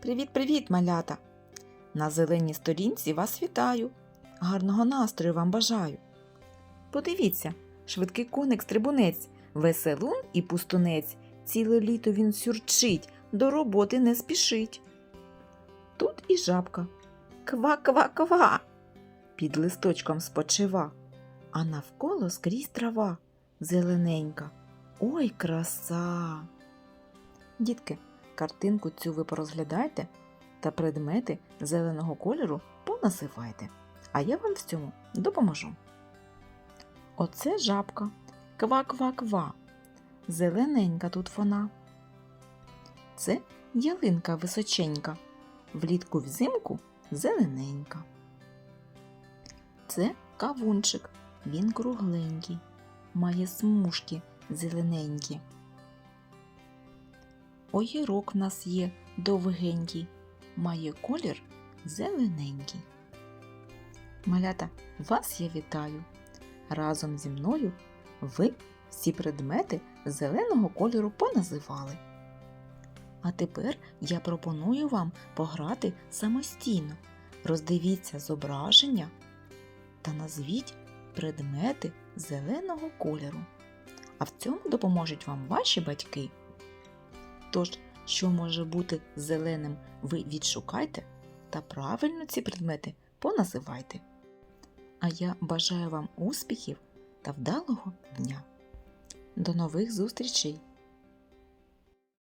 Привіт-привіт, малята! На зеленій сторінці вас вітаю. Гарного настрою вам бажаю. Подивіться, швидкий коник стрибунець, веселун і пустунець. Ціле літо він сюрчить, до роботи не спішить. Тут і жабка. Ква-ква-ква. Під листочком спочива, а навколо скрізь трава зелененька. Ой, краса! Дітки, картинку цю ви порозглядайте та предмети зеленого кольору понасивайте. А я вам в цьому допоможу. Оце жабка. Ква-ква-ква. Зелененька тут вона. Це ялинка височенька. Влітку взимку зелененька. Це кавунчик. Він кругленький, має смужки зелененькі. Огірок в нас є довгенький, має колір зелененький. Малята, вас я вітаю. Разом зі мною ви всі предмети зеленого кольору поназивали. А тепер я пропоную вам пограти самостійно. Роздивіться зображення та назвіть предмети зеленого кольору. А в цьому допоможуть вам ваші батьки. Тож, що може бути зеленим, ви відшукайте та правильно ці предмети поназивайте. А я бажаю вам успіхів та вдалого дня. До нових зустрічей!